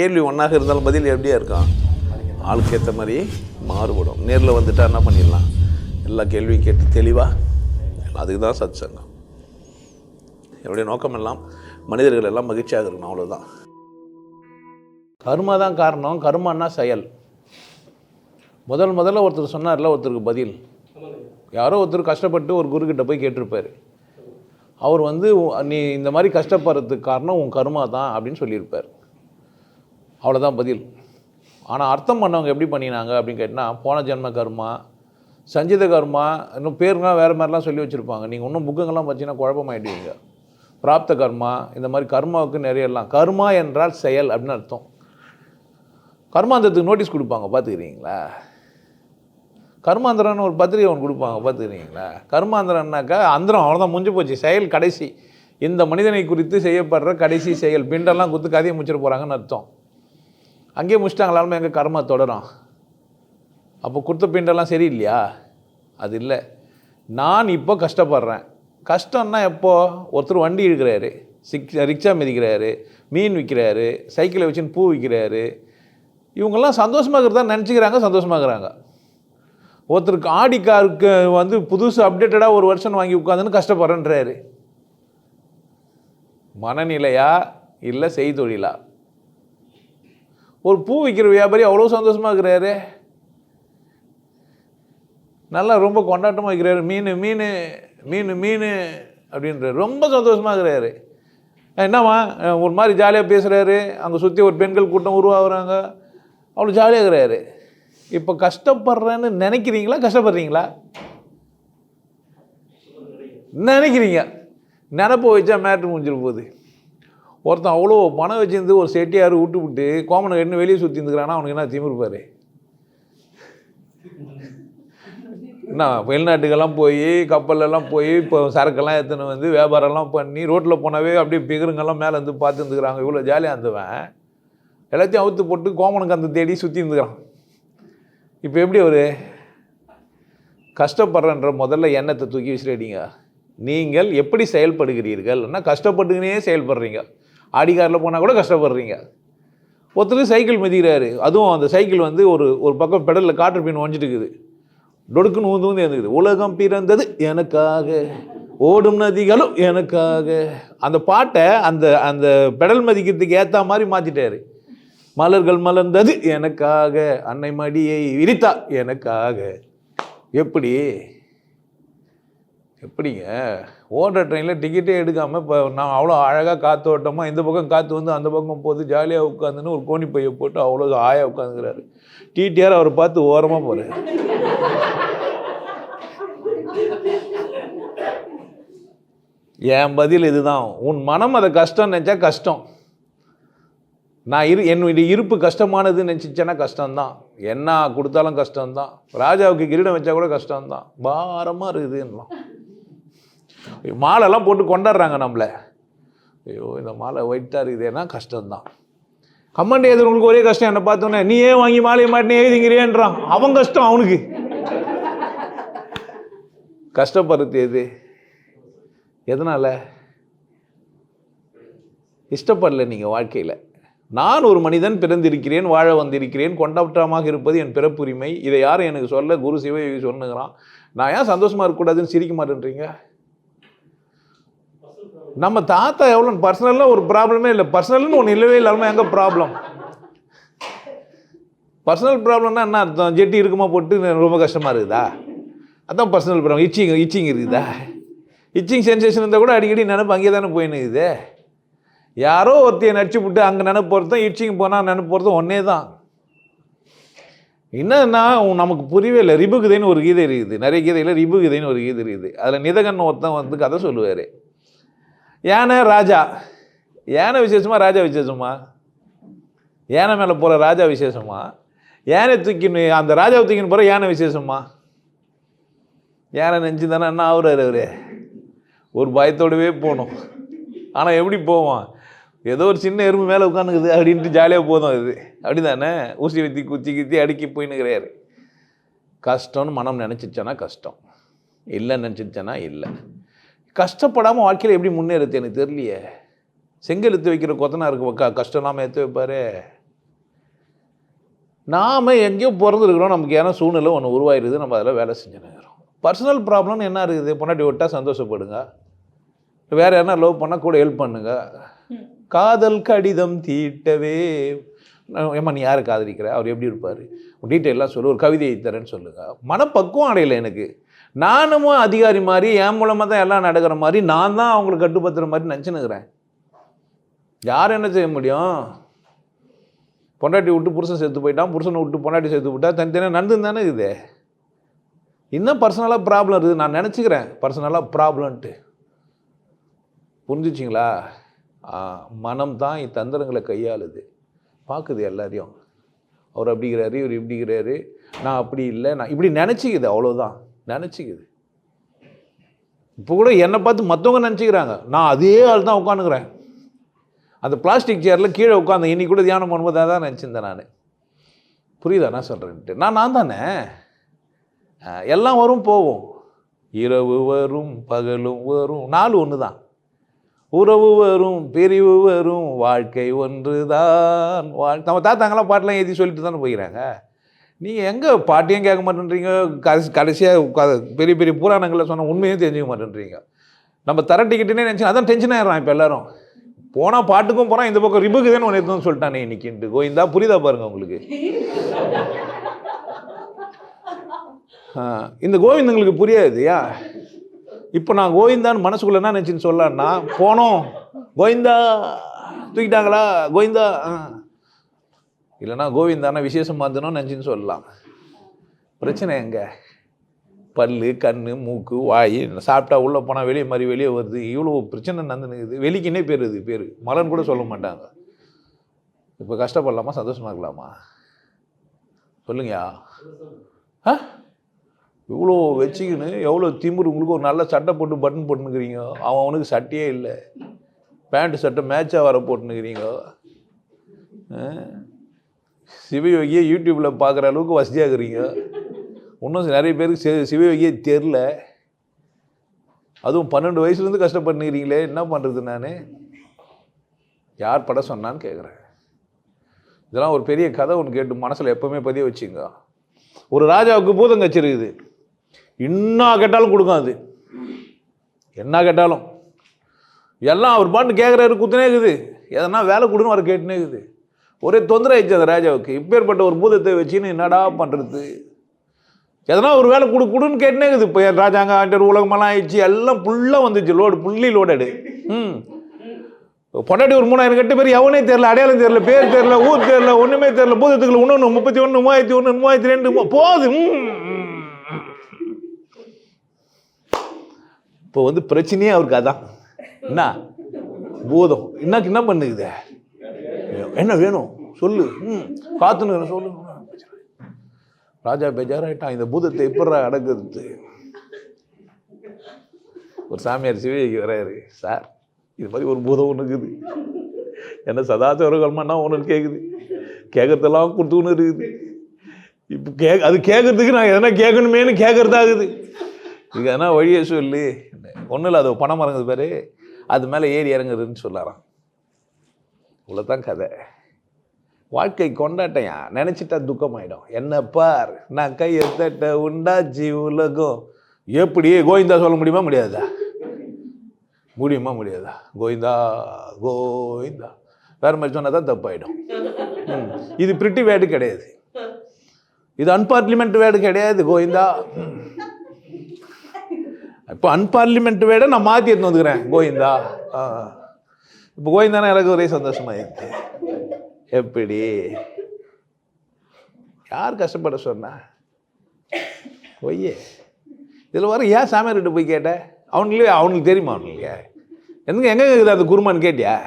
கேள்வி ஒன்றாக இருந்தாலும் பதில் எப்படியா இருக்கும்? ஆளுக்கு ஏற்ற மாதிரி மாறுபடும். நேரில் வந்துட்டா என்ன பண்ணிடலாம்? எல்லா கேள்வியும் கேட்டு தெளிவாக அதுக்கு தான் சத் சங்கம் என்னுடைய நோக்கம் எல்லாம் மனிதர்கள் எல்லாம் மகிழ்ச்சியாக இருக்கணும் அவ்வளோதான் கர்மா தான் காரணம். கர்மான்னா செயல். முதல் முதல்ல ஒருத்தர் சொன்னார்ல ஒருத்தருக்கு பதில். யாரோ ஒருத்தர் கஷ்டப்பட்டு ஒரு குருக்கிட்ட போய் கேட்டிருப்பார். அவர் வந்து உ- நீ இந்த மாதிரி கஷ்டப்படுறதுக்கு காரணம் உன் கர்மா தான் அப்படின்னு சொல்லியிருப்பார். அவ்வளோதான் பதில். ஆனால் அர்த்தம் பண்ணவங்க எப்படி பண்ணினாங்க அப்படின்னு கேட்டால் போன ஜென்ம கர்மா சஞ்சித கர்மா இன்னும் பேருங்களாம் வேறு மாதிரிலாம் சொல்லி வச்சுருப்பாங்க. நீங்கள் இன்னும் புக்குங்கெல்லாம் பார்த்தீங்கன்னா குழப்பமாயிடுவீங்க. பிராப்த கர்மா இந்த மாதிரி கர்மாவுக்கு நிறைய எல்லாம் கர்மா என்றால் செயல் அப்படின்னு அர்த்தம். கர்மாந்தத்துக்கு நோட்டீஸ் கொடுப்பாங்க பார்த்துக்கிறீங்களா? கர்மாந்திரம்னு ஒரு பத்திரிகை ஒன்று கொடுப்பாங்க பார்த்துக்கிறீங்களா? கர்மாந்திரம்னாக்கா அந்தரம் அவ்வளோதான் முடிஞ்சு போச்சு. செயல் கடைசி. இந்த மனிதனை குறித்து செய்யப்படுற கடைசி செயல். பிண்டெல்லாம் கொடுத்து கதையை முடிச்சிட போகிறாங்கன்னு அர்த்தம். அங்கேயே முடிச்சிட்டாங்களாலுமே எங்கள் கர்மா தொடரும். அப்போ கொடுத்த பிண்டெல்லாம் சரியில்லையா? அது இல்லை. நான் இப்போ கஷ்டப்படுறேன். கஷ்டம்னா எப்போது ஒருத்தர் வண்டி இழுக்கிறாரு சிக் ரிக்ஷா மிதிக்கிறாரு மீன் விற்கிறாரு சைக்கிளை வச்சுன்னு பூ விற்கிறாரு. இவங்கெல்லாம் சந்தோஷமாக இருக்கிறதா நினச்சிக்கிறாங்க சந்தோஷமாக இருக்கிறாங்க. ஒருத்தருக்கு ஆடி காருக்கு வந்து புதுசு அப்டேட்டடாக ஒரு வருஷம் வாங்கி உட்காந்துன்னு கஷ்டப்படுறேன்றாரு. மனநிலையா? இல்லை செய்தொழிலா? ஒரு பூ விற்கிற வியாபாரி அவ்வளோ சந்தோஷமாக இருக்கிறாரு. நல்லா ரொம்ப கொண்டாட்டமாக இருக்கிறாரு மீன் மீன் மீன் மீன் அப்படின்றார். ரொம்ப சந்தோஷமாக இருக்கிறாரு. என்னம்மா ஒரு மாதிரி ஜாலியாக பேசுகிறாரு அங்கே சுற்றி ஒரு பெண்கள் கூட்டம் உருவாகுறாங்க. அவ்வளோ ஜாலியாக இருக்கிறாரு. இப்போ கஷ்டப்படுறேன்னு நினைக்கிறீங்களா? கஷ்டப்படுறீங்களா? நினைக்கிறீங்க. நினப்பு வச்சா மேட்ரு முடிஞ்சிட போகுது. ஒருத்தன் அவ்வளோ பணம் வச்சிருந்து ஒரு செட்டியார் விட்டு விட்டு கோமனை கட்டு வெளியே சுற்றி இருந்துக்கிறான்னா அவனுக்கு என்ன திமிருப்பார் என்ன வெளிநாட்டுக்கெல்லாம் போய் கப்பல்லலாம் போய் இப்போ சரக்கெல்லாம் எடுத்துன்னு வந்து வியாபாரம்லாம் பண்ணி ரோட்டில் போனாவே அப்படியே பிகருங்கெல்லாம் மேலே இருந்து பார்த்துருந்துக்கிறாங்க இவ்வளோ ஜாலியாக இருந்துவேன். எல்லாத்தையும் அவுத்து போட்டு கோமனுக்கு அந்த தேடி சுற்றி இருந்துக்கிறான் இப்போ எப்படி அவர்? கஷ்டப்படுறன்ற முதல்ல எண்ணத்தை தூக்கி விசிறடிங்க நீங்கள் எப்படி செயல்படுகிறீர்கள்? என்ன கஷ்டப்பட்டுக்கினே செயல்படுறீங்க? ஆடிக்காரில் போனால் கூட கஷ்டப்படுறீங்க. ஒருத்தர் சைக்கிள் மிதிக்கிறாரு. அதுவும் அந்த சைக்கிள் வந்து ஒரு ஒரு பக்கம் பெடலில் காற்று பின் ஒஞ்சிட்டு இருக்குது டொடுக்குன்னு ஊந்து ஊந்து இருந்துக்குது உலகம் பிறந்தது எனக்காக ஓடும் நதிகளும் எனக்காக. அந்த பாட்டை அந்த அந்த பெடல் மதிக்கிறதுக்கு ஏற்ற மாதிரி மாற்றிட்டாரு மலர்கள் மலர்ந்தது எனக்காக அன்னை மடியை விரித்தா எனக்காக. எப்படி? எப்படிங்க? ஓடுற ட்ரெயினில் டிக்கெட்டே எடுக்காமல் இப்போ நான் அவ்வளோ அழகாக காற்று இந்த பக்கம் காற்று வந்து அந்த பக்கம் போது ஜாலியாக உட்காந்துன்னு ஒரு கோணி பையை போட்டு அவ்வளோ ஆயா உட்காந்துக்கிறாரு டிடிஆர் அவரை பார்த்து ஓரமாக போகிறார் என் பதில் இதுதான். உன் மனம் அதை கஷ்டம் நினச்சா கஷ்டம். நான் இரு என்னுடைய இருப்பு கஷ்டமானதுன்னு நினச்சிச்சேன்னா கஷ்டம்தான். என்ன கொடுத்தாலும் கஷ்டம்தான். ராஜாவுக்கு கிரீடம் வச்சா கூட கஷ்டம்தான். பாரமாக இருக்குதுன்னா மாலைலாம் போட்டு கொண்டாடுறாங்க நம்மளை. ஐயோ இந்த மாலை ஒயிட்டாக இருக்குதுன்னா கஷ்டம்தான். கம்மண்டே எதிர்வங்களுக்கு ஒரே கஷ்டம் என்னை பார்த்தோன்னே நீ ஏன் வாங்கி மாலையை மாட்டினே எழுதிங்கிறியன்றான் அவன் கஷ்டம் அவனுக்கு. கஷ்டப்படுறது எது? எதனால்? இஷ்டப்படல நீங்கள் வாழ்க்கையில். நான் ஒரு மனிதன் பிறந்திருக்கிறேன் வாழ வந்திருக்கிறேன் கொண்டாட்டமாக இருப்பது என் பிறப்புரிமை. இதை யாரும் எனக்கு சொல்ல குரு சிவயோகி சொன்னுங்கிறான் நான் ஏன் சந்தோஷமாக இருக்கக்கூடாதுன்னு சிரிக்க மாட்டேன்றீங்க? நம்ம தாத்தா எவ்வளோ பர்சனலாக ஒரு ப்ராப்ளமே இல்லை. பர்சனல்னு ஒன்று இல்லவே இல்லாமல் எங்கே ப்ராப்ளம் பர்சனல் ப்ராப்ளம்னா என்ன அர்த்தம்? ஜெட்டி இருக்குமா போட்டு ரொம்ப கஷ்டமாக இருக்குதா? அதான் பர்சனல் ப்ராப்ளம் இச்சிங் இச்சிங் இருக்குதா? இச்சிங் சென்சேஷன் இருந்தால் கூட அடிக்கடி நினப்பு அங்கே தானே போயின்னு இருக்குது. யாரோ ஒருத்தையை நடிச்சு விட்டு அங்கே நினப்பு போகிறதும் இச்சிங் போனால் நினப்பு போகிறதும் ஒன்றே தான். என்னன்னா நமக்கு புரியவே இல்லை. ரிபுகுதைன்னு ஒரு கீதை இருக்குது. நிறைய கீதையில் ரிபுகுதைன்னு ஒரு கீதை இருக்குது. அதில் நிதகன் ஒருத்தன் வந்து கதை சொல்லுவார். யானை ராஜா. யானை விசேஷமா ராஜா விசேஷமா? யானை மேலே போகிற ராஜா விசேஷமா? யானை தூக்கின்னு அந்த ராஜாவை தூக்கின்னு போகிற யானை விசேஷமா? யானை நெஞ்சு தானே என்ன ஆகுறாரு அவரு? ஒரு பயத்தோடவே போகணும். ஆனால் எப்படி போவான்? ஏதோ ஒரு சின்ன எறும்பு மேலே உட்காந்துக்குது அப்படின்ட்டு ஜாலியாக போதும் அது. அப்படி தானே ஊசி வத்தி குத்தி குத்தி அடுக்கி போயின்னுக்கிறாரு. கஷ்டம்னு மனம் நினச்சிச்சேன்னா கஷ்டம். இல்லைன்னு நினச்சிச்சேன்னா இல்லை. கஷ்டப்படாமல் வாழ்க்கையில் எப்படி முன்னேறது எனக்கு தெரியலையே. செங்கல் எடுத்து வைக்கிற கொத்தனாருக்கு க கஷ்டம் இல்லாமல் எடுத்து வைப்பாரு. நாம் எங்கேயோ பிறந்திருக்கிறோம் நமக்கு ஏன்னா சூழ்நிலை ஒன்று உருவாயிருது நம்ம அதில் வேலை செஞ்சுனுக்கிறோம் பர்சனல் ப்ராப்ளம்னு என்ன இருக்குது? பொண்டாட்டி விட்டால் சந்தோஷப்படுங்க. வேறு யாருன்னா லவ் பண்ணால் கூட ஹெல்ப் பண்ணுங்க. காதல் கடிதம் தீட்டவே. ஏம்மா நீ யாரை காதலிக்கிற? அவர் எப்படி இருப்பார்? டீட்டெயிலாக சொல்லு ஒரு கவிதையை தரேன்னு சொல்லுங்கள் மனப்பக்குவம் அடையலை எனக்கு. நானும் அதிகாரி மாதிரி என் மூலமாக தான் எல்லாம் நடக்கிற மாதிரி நான் தான் அவங்களை கட்டுப்படுத்துகிற மாதிரி நினச்சினுக்கிறேன் யார் என்ன செய்ய முடியும்? பொண்டாட்டி விட்டு புருஷன் செத்து போயிட்டான் புருஷனை விட்டு பொண்டாட்டி செத்து போயிட்டா தனித்தனியாக நடந்து தானே இது இன்னும் பர்சனலாக ப்ராப்ளம் இருக்குது. நான் நினச்சிக்கிறேன் பர்சனலாக ப்ராப்ளம்ன்ட்டு புரிஞ்சுச்சிங்களா? மனம் தான் இத்தந்திரங்களை கையாளுது. பார்க்குது எல்லாரையும். அவர் அப்படிங்கிறாரு இவர் இப்படிங்கிறாரு நான் அப்படி இல்லை. நான் இப்படி நினச்சிக்குது அவ்வளோதான் நினச்சிக்குது. இப்போ கூட என்னை பார்த்து மற்றவங்க நினச்சிக்கிறாங்க. நான் அதே ஆள் தான் உட்காந்துக்கிறேன் அந்த பிளாஸ்டிக் சேரில் கீழே உட்காந்து இன்னைக்கு கூட தியானம் பண்ணும்போது தான் நினச்சிருந்தேன் நான். புரியுதா? நான் சொல்கிறேன்ட்டு நான் நான் தானே? எல்லாம் வரும் போவோம். இரவு வரும் பகலும் வரும். நாலு ஒன்று தான். உறவு வரும் பிரிவு வரும். வாழ்க்கை ஒன்று தான் வாழ் நம்ம தாத்தாங்களாம் பாட்டெலாம் எழுதி சொல்லிட்டு தானே போயிறாங்க? நீங்கள் எங்கே பாட்டியும் கேட்க மாட்டேன்றீங்க? கடைசி கடைசியாக பெரிய பெரிய புராணங்களில் சொன்ன உண்மையும் தெரிஞ்சுக்க மாட்டேன்றீங்க. நம்ம தர டிக்கெட்டுனே நினச்சி அதான் டென்ஷன் ஆயிடுறான் இப்போ எல்லாரும். போனால் பாட்டுக்கும் போகிறான் இந்த பக்கம் ரிபுக்குதுன்னு ஒன்று எடுத்துன்னு சொல்லிட்டானே இன்னைக்கு கோயிந்தா புரியுதா பாருங்க உங்களுக்கு? இந்த கோவிந்தங்களுக்கு புரியாதுயா? இப்போ நான் கோவிந்தான்னு மனசுக்குள்ள என்ன நினச்சின்னு சொல்லலான்னா போனோம். கோவிந்தா தூக்கிட்டாங்களா? கோவிந்தா இல்லைனா இல்லைன்னா கோவிந்தானா விசேஷம் மாற்றணும்னு நினச்சின்னு சொல்லலாம். பிரச்சனை எங்கே? பல்லு கண் மூக்கு வாய் சாப்பிட்டா உள்ளே போனால் வெளியே மாதிரி வெளியே வருது. இவ்வளோ பிரச்சனை நடந்துனுக்குது வெளிக்குன்னே பேர் இது பேர். மலன் கூட சொல்ல மாட்டாங்க. இப்போ கஷ்டப்படலாமா? சந்தோஷமாக இருக்கலாமா? சொல்லுங்கயா ஆ? இவ்வளோ வச்சுக்கின்னு எவ்வளோ திமுரு உங்களுக்கு ஒரு நல்ல சட்டை போட்டு பட்டன் போட்டுனுக்கிறீங்க அவன் அவனுக்கு சட்டையே இல்லை. பேண்ட்டு சட்டை மேட்சாக வர போட்டுனுக்கிறீங்க சிவயோகியை யூடியூப்பில் பார்க்குற அளவுக்கு வசதியாக இருக்கிறீங்க இன்னும் நிறைய பேருக்கு சி சிவயோகியே தெரில. அதுவும் பன்னெண்டு வயசுலேருந்து கஷ்டப்பட்டுக்கிறீங்களே என்ன பண்ணுறது நான்? யார் படம் சொன்னான்னு கேட்குறேன் இதெல்லாம் ஒரு பெரிய கதை ஒன்று கேட்டு மனசில் எப்போவுமே பதிய வச்சுங்க. ஒரு ராஜாவுக்கு பூதம் கச்சிருக்குது. என்ன கேட்டாலும் கொடுக்கும் அது. என்ன கேட்டாலும். எல்லாம் அவர் பாட்டு கேட்குறாரு குத்துனே இருக்குது. எதனா வேலை கொடுன்னு அவர் கேட்டுனே இருக்குது. ஒரே தொந்தரவு ஆயிடுச்சு அந்த ராஜாவுக்கு. இப்பேற்பட்ட ஒரு பூதத்தை வச்சுன்னு என்னடா பண்ணுறது எதனா ஒரு வேலை கொடு கொடுன்னு கேட்டுனே இருக்குது. இப்போ ராஜாங்க ஆண்டர் உலகமெல்லாம் ஆயிடுச்சு. எல்லாம் ஃபுல்லாக வந்துச்சு. லோடு புள்ளி லோடடு ம். பொண்டாட்டி ஒரு மூணாயிரம் கட்டு பேர் எவனே தெரில அடையாளம் தெரில பேர் தெரில ஊர் தெரில ஒன்றுமே தெரில பூதத்துக்குள்ள இன்னொன்று முப்பத்தி ஒன்று மூவாயிரத்தி ஒன்று மூவாயிரத்தி ரெண்டு மூ- போகுது. இப்போ வந்து பிரச்சனையே அவருக்கு அதான். என்ன? பூதம். என்ன என்ன பண்ணுக்குது என்ன வேணும்? சொல்லு. ம். காத்துன்னு சொல்லு. ராஜா பெஜாராயிட்டான். இந்த பூதத்தை எப்படா அடக்குறது? ஒரு சாமியார் சிவகி வராரு. சார் இது மாதிரி ஒரு பூதம் ஒன்று இருக்குது. என்ன சதாச்சாரகல்மானா ஒன்று கேட்குது கேட்கறதெல்லாம் கொடுத்துன்னு இருக்குது. இப்போ கே அது கேட்கறதுக்கு நான் எதனா கேட்கணுமேனு கேட்கறதாகுது இது எதனா வழியை சொல்லு. ஒன்றும் இல்லை அது பணம் மறங்குது பாரு. அது மேலே ஏறி இறங்குதுன்னு சொல்லாராம். இவ்வளோதான் கதை. வாழ்க்கை கொண்டாட்டையா? நினச்சிட்டா துக்கமாயிடும். என்ன பார் நான் கை எத்தட்ட உண்டாச்சி உலகம்? எப்படி கோவிந்தா சொல்ல முடியுமா முடியாதா? முடியுமா முடியாதா? கோவிந்தா கோவிந்தா. வேறு மாதிரி சொன்னால் தான் தப்பாயிடும். ம். இது பிரிட்டி வேர்டு கிடையாது. இது அன்பார்லிமெண்ட் வேர்டு கிடையாது கோவிந்தா. இப்போ அன்பார்லிமெண்ட் வேடை நான் மாற்றி எடுத்து வந்துக்கிறேன் கோவிந்தா. ஆ. இப்போ கோவிந்தானா எனக்கு ஒரே சந்தோஷமாயிருக்கு எப்படி? யார் கஷ்டப்பட சொன்னா? ஒய்யே இதில் வர ஏன் சாமியார்கிட்ட போய் கேட்ட? அவனுங்களே அவனுக்கு தெரியுமா அவனுங்களே என்னங்க எங்கே இருக்குது அந்த குருமான்னு கேட்டியா?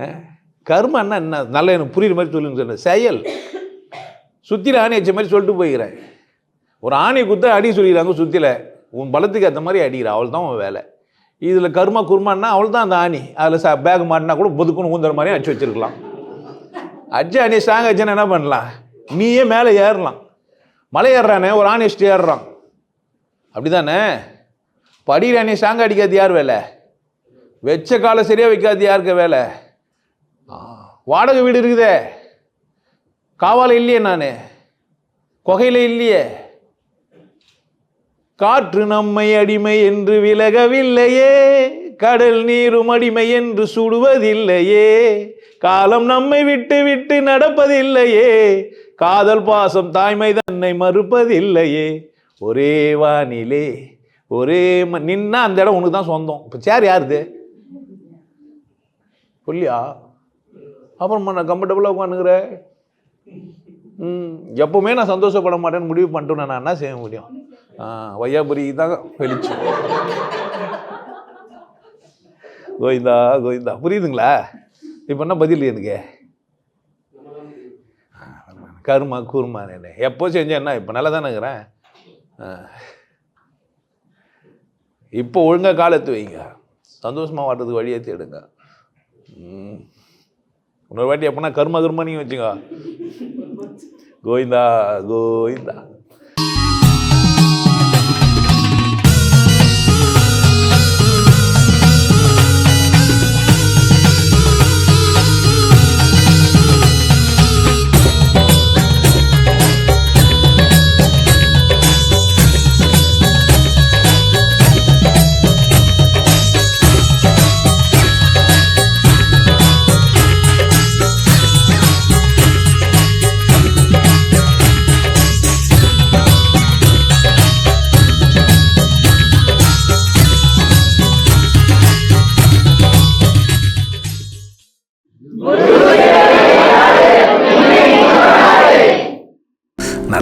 ஆ? என்ன? நல்லா எனக்கு புரியுற மாதிரி சொல்லுங்க சொன்ன. செயல். சுத்தில ஆணி வச்ச மாதிரி சொல்லிட்டு போய்கிறேன் ஒரு ஆணி குத்த அடி சொல்லிக்கிறாங்க சுத்தியில். உன் பலத்துக்கு ஏற்ற மாதிரி அடிக்கிற. அவள் தான் உன் வேலை. இதில் கருமா குருமான்னா அவள் தான் அந்த ஆணி. அதில் ச பேக் மாட்டினா கூட புதுக்குன்னு ஊந்துற மாதிரி அடிச்சு வச்சிருக்கலாம். அடிச்சு அணி ஸ்ட்ராங் அடிச்சுன்னா என்ன பண்ணலாம்? நீயே மேலே ஏறலாம். மலை ஏறுறானே ஒரு ஆணி அடிச்சுட்டு ஏறுறான். அப்படிதானே? படிக்கிற அணி ஸ்ட்ராங் அடிக்காது யார் வேலை? வச்ச காலை சரியாக வைக்காது யாருக்கு வேலை? வாடகை வீடு இருக்குதே. காவால இல்லையே நான். கொகையில் இல்லையே. காற்று நம்மை அடிமை என்று விலகவில்லையே. கடல் நீரும் அடிமை என்று சுடுவதில்லையே. காலம் நம்மை விட்டு விட்டு நடப்பதில்லையே. காதல் பாசம் தாய்மை தன்னை மறுப்பதில்லையே. ஒரே வானிலே ஒரே ம- நின்னா அந்த இடம் உனக்கு தான் சொந்தம். இப்போ சேர் யாருது? சொல்லியா அப்புறம் நான் கம்ஃபர்டபுளாக உட்காந்துக்கிற ம் எப்பவுமே நான் சந்தோஷப்பட மாட்டேன்னு முடிவு பண்ணிட்டு நான் என்ன செய்ய முடியும்? வையாபுரி தான் வெளிச்சு கோவிந்தா கோவிந்தா. புரியுதுங்களா? இப்போ என்ன பதில் எனக்கு? கருமா கூர்மா என்ன. எப்போ செஞ்சேன் என்ன? இப்போ நல்லா தானே இருக்கிறேன் இப்போ ஒழுங்காக காலத்து வைங்க. சந்தோஷமாக வாட்டுறதுக்கு வழியே தேடுங்க. இன்னொரு வாட்டி எப்படின்னா கருமா கருமா நீங்கள் வச்சுங்க கோவிந்தா கோவிந்தா.